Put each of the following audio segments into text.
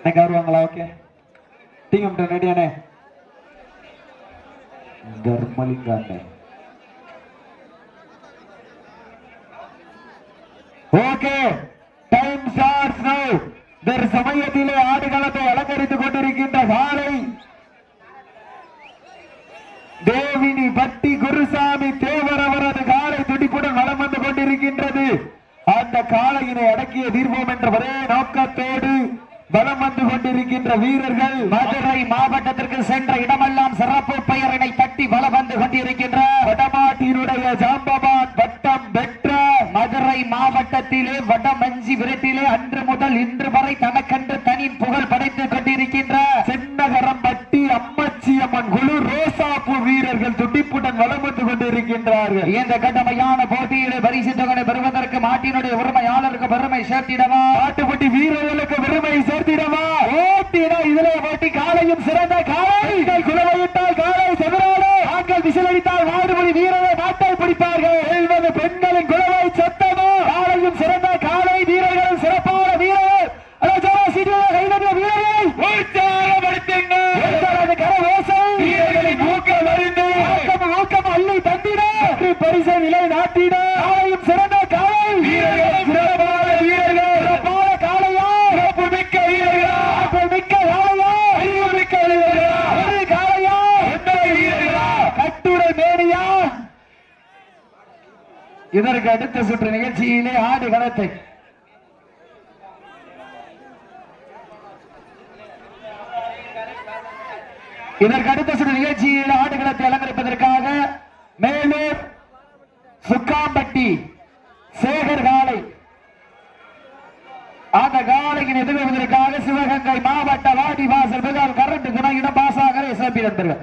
இன்னைக்கு வருவாங்களா? Okay team ரெடியானே தர்மலிங்காண்ணே. ஓகே டைம் ஸ்டார்ட்ஸ் நவ இந்த சமயத்திலே ஆடுகளத்தை அலங்கரித்துக் கொண்டிருக்கின்ற காலை தேவினி பட்டி குருசாமி தேவர் அவரது காலை துடிப்புடன் வளம் வந்து கொண்டிருக்கின்றது. அந்த காலையினை அடக்கிய தீர்வோம் என்ற ஒரே நோக்கத்தோடு பலம் வந்து கொண்டிருக்கின்ற வீரர்கள் மதுரை மாவட்டத்திற்கு சென்ற இடமெல்லாம் சிறப்பு பெயரினை தட்டி வலம் வந்து கொண்டிருக்கின்ற வடமாட்டினுடைய ஜாம்பவான் பட்டம் பெற்ற மதுரை மாவட்டத்திலே வடமஞ்சி விரட்டிலே அன்று முதல் இன்று வரை தனக்கென்று தனி புகழ் படைத்துக் கொண்டிருக்கின்ற சென்னகரம் பட்டி அம்மச்சி அம்மன் குழு ரோசாப்பூ வீரர்கள் துடிப்புடன் வலம் வந்து கொண்டிருக்கின்றார்கள். இந்த கடுமையான போட்டியிலே பரிசு தொகை பெறுவதற்கு மாட்டினுடைய உரிமையாளருக்கு பெருமை சேர்த்திடவா? ஆட்டுப்பட்டி வீரர்களுக்கு பெருமை சேர்த்திடவா? ஓட்டிட இதிலே ஓட்டி காலையும் சிறந்த காலை. இதற்கு அடுத்த சுற்று நிகழ்ச்சியிலே ஆடு களத்தை. இதற்கு அடுத்த சுற்று நிகழ்ச்சியில் ஆடுகளத்தை அலங்கரிப்பதற்காக மேலூர் சுக்காம்பட்டி சேகர் காலை அந்த காலையின் எதிர்வதற்காக சிவகங்கை மாவட்ட வாடி வாசல் மிகால் கரண்ட் துணையிடம் பாசாகர எஸ்எம்பி நண்பர்கள்.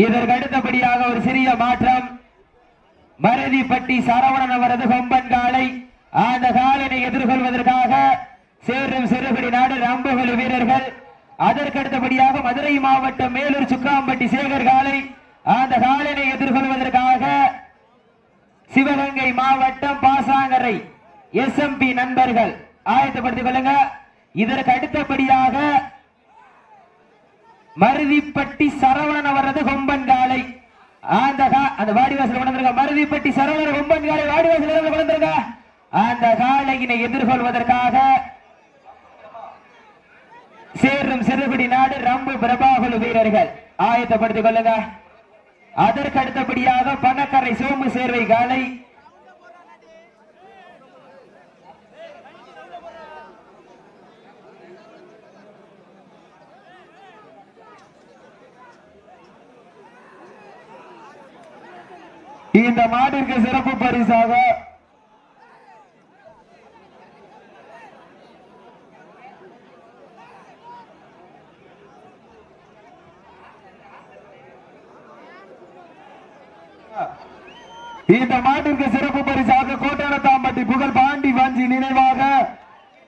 இதற்கு அடுத்தபடியாக ஒரு சிறிய மாற்றம். மருதிப்பட்டி சரவணன் அவரது கொம்பன் காலை அந்த காலனை எதிர்கொள்வதற்காக சேரும் சிறுபடி நாடு ரம்புகுழு வீரர்கள். அதற்கு அடுத்தபடியாக மதுரை மாவட்டம் மேலூர் சுக்காம்பட்டி சேகர் காலை அந்த காலனை எதிர்கொள்வதற்காக சிவகங்கை மாவட்டம் பாசாங்கரை எஸ்எம்பி நண்பர்கள். ஆயத்தப்படுத்திக் கொள்ளுங்க. இதற்கு அடுத்தபடியாக மருதிப்பட்டி சரவணன் அவரது கொம்பன் காலை. அந்த வாடிவாசல அந்த வாடிவாசல் கொண்டிருக்க மருதிப்பட்டி சரவணன் கொம்பன் காலை வாடிவாசல் கொண்டிருக்க அந்த காலையினை எதிர்கொள்வதற்காக சேரும் சிறுபடி நாடு ரம்பு பிரபாகுலு வீரர்கள். ஆயத்தப்படுத்திக் கொள்ளுங்க. அதற்கு அடுத்தபடியாக பணக்கரை சோமு சேர்வை காலை. இந்த மாட்டிற்கு சிறப்பு பரிசாக இந்த மாட்டிற்கு சிறப்பு பரிசாக கோட்டானத்தாம்பட்டி புகழ் பாண்டி வாஞ்சி நினைவாக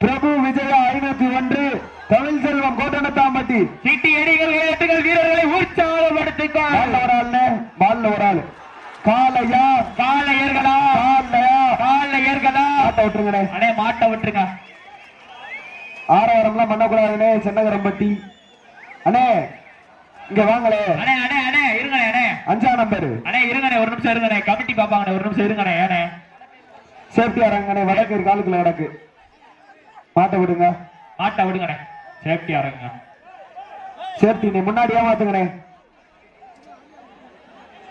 பிரபு விஜயா ஐநூத்தி ஒன்று தமிழ் செல்வம் கோட்டானத்தாம்பட்டி விட்டுருங்கண்ணே அடே மாட்ட விட்டுருங்க ஆரவாரம்லாம் பண்ணக்கூடாதுண்ணே சென்னகரம்பட்டி. அண்ணே இங்க வாங்களே. அடே அடே அடே இருங்கண்ணே அடே. அஞ்சா நம்பர். அடே இருங்கண்ணே ஒரு நிமிஷம் இருங்கண்ணே. கமிட்டி பாப்பாங்கண்ணே ஒரு நிமிஷம் இருங்கண்ணே ஏனே சேஃப்டி அரங்கண்ணே வடக்கு இருக்கு காலுக்குள்ள வடக்கு. மாட்ட விடுங்க. மாட்ட விடுங்கண்ணே. சேஃப்டி ஆரங்க சேஃப்டி நீ முன்னாடி ஏமாத்துங்கண்ணே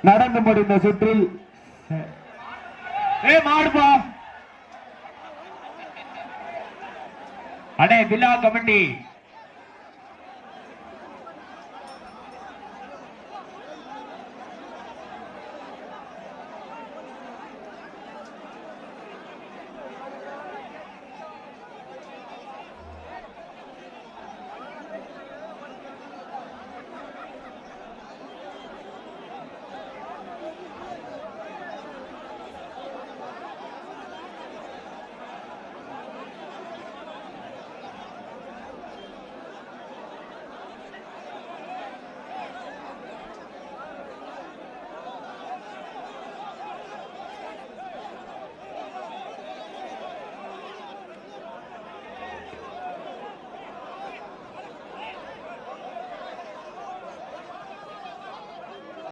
நடந்து முடிந்த சுற்றில். ஏ மாடுப்பா. அடே பில்லா கமிட்டி